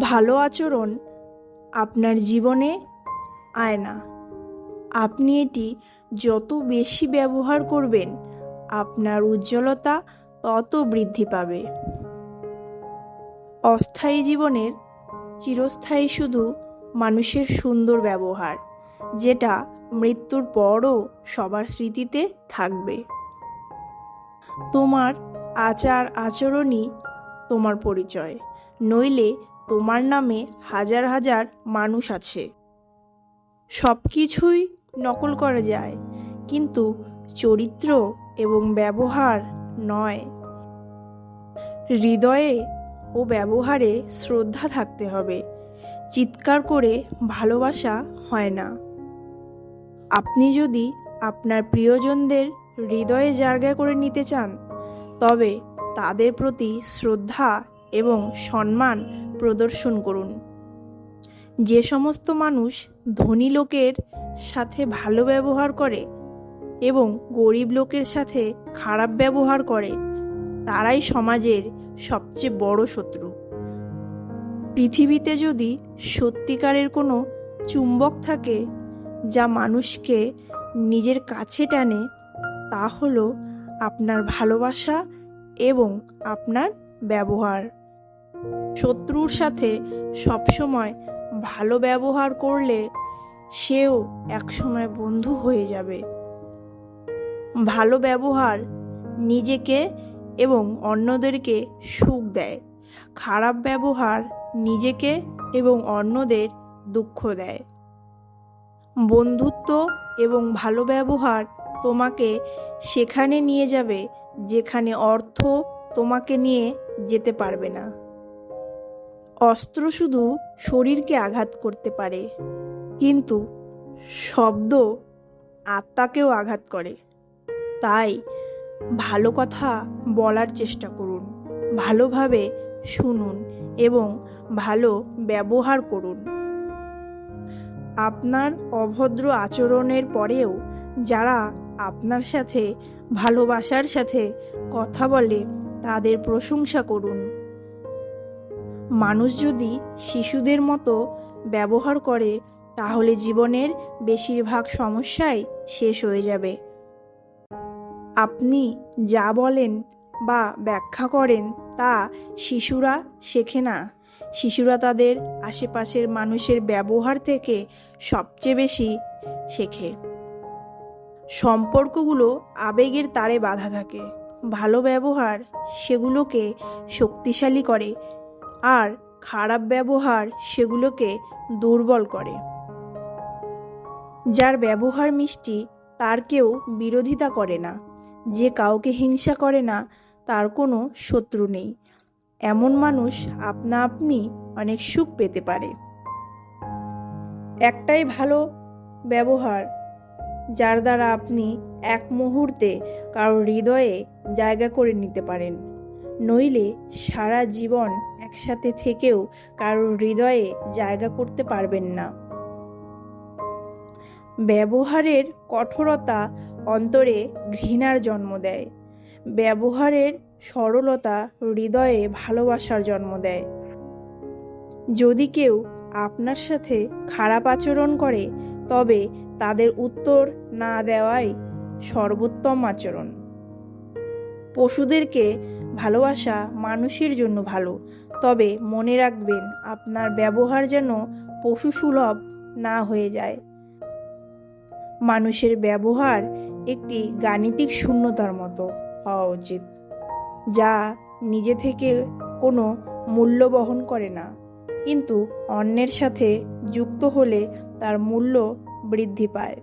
ভালো আচরণ আপনার জীবনে আয়না আপনি এটি যত বেশি ব্যবহার করবেন, আপনার উজ্জ্বলতা তত বৃদ্ধি পাবে। অস্থায়ী জীবনের চিরস্থায়ী শুধু মানুষের সুন্দর ব্যবহার, যেটা মৃত্যুর পরও সবার স্মৃতিতে থাকবে। তোমার আচার আচরণই তোমার পরিচয়, নইলে তোমার নামে হাজার হাজার মানুষ আছে। সব কিছুই নকল করা যায়, কিন্তু চরিত্র এবং ব্যবহার নয়। হৃদয়ে ও ব্যবহারে শ্রদ্ধা থাকতে হবে, চিৎকার করে ভালোবাসা হয় না। আপনি যদি আপনার প্রিয়জনদের হৃদয়ে জায়গা করে নিতে চান, তবে তাদের প্রতি শ্রদ্ধা এবং সম্মান প্রদর্শন করুন। যে সমস্ত মানুষ ধনী লোকের সাথে ভালো ব্যবহার করে এবং গরিব লোকের সাথে খারাপ ব্যবহার করে, তারাই সমাজের সবচেয়ে বড় শত্রু। পৃথিবীতে যদি সত্যিকারের কোনো চুম্বক থাকে যা মানুষকে নিজের কাছে টানে, তা হলো আপনার ভালোবাসা এবং আপনার ব্যবহার। শত্রুর সাথে সবসময় ভালো ব্যবহার করলে সেও একসময় বন্ধু হয়ে যাবে। ভালো ব্যবহার নিজেকে এবং অন্যদেরকে সুখ দেয়। খারাপ ব্যবহার নিজেকে এবং অন্যদের দুঃখ দেয়। বন্ধুত্ব এবং ভালো ব্যবহার তোমাকে সেখানে নিয়ে যাবে যেখানে অর্থ তোমাকে নিয়ে যেতে পারবে না। অস্ত্র শুধু শরীরকে আঘাত করতে পারে, কিন্তু শব্দ আত্মাকেও আঘাত করে। তাই ভালো কথা বলার চেষ্টা করুন, ভালোভাবে শুনুন এবং ভালো ব্যবহার করুন। আপনার অভদ্র আচরণের পরেও যারা আপনার সাথে, ভালোবাসার সাথে কথা বলে তাদের প্রশংসা করুন। মানুষ যদি শিশুদের মতো ব্যবহার করে, তাহলে জীবনের বেশিরভাগ সমস্যাই শেষ হয়ে যাবে। আপনি যা বলেন বা ব্যাখ্যা করেন, তা শিশুরা শেখে না। শিশুরা তাদের আশেপাশের মানুষের ব্যবহার থেকে সবচেয়ে বেশি শেখে। সম্পর্কগুলো আবেগের তারে বাধা থাকে। ভালো ব্যবহার সেগুলোকে শক্তিশালী করে। আর খারাপ ব্যবহার সেগুলোকে দুর্বল করে। যার ব্যবহার মিষ্টি, তার কেউ বিরোধিতা করে না। যে কাউকে হিংসা করে না, তার কোনো শত্রু নেই। এমন মানুষ আপনা আপনি অনেক সুখ পেতে পারে। একটাই ভালো ব্যবহার, যার দ্বারা আপনি এক মুহূর্তে কারোর হৃদয়ে জায়গা করে নিতে পারেন। নইলে সারা জীবন একসাথে থেকেও কারোর হৃদয়ে জায়গা করতে পারবেন না। ব্যবহারের কঠোরতা অন্তরে ঘৃণার জন্ম দেয়। ব্যবহারের সরলতা হৃদয়ে ভালোবাসার জন্ম দেয়। যদি কেউ আপনার সাথে খারাপ আচরণ করে, তবে তাদের উত্তর না দেওয়াই সর্বোত্তম আচরণ। পশুদেরকে ভালোবাসা মানুষের জন্য ভালো। তবে মনে রাখবেন, আপনার ব্যবহার যেন পশু সুলভ না হয়ে যায়। মানুষের ব্যবহার একটি গাণিতিক শূন্যতার মতো হওয়া উচিত, যা নিজে থেকে কোনো মূল্য বহন করে না। কিন্তু অন্যের সাথে যুক্ত হলে তার মূল্য বৃদ্ধি পায়।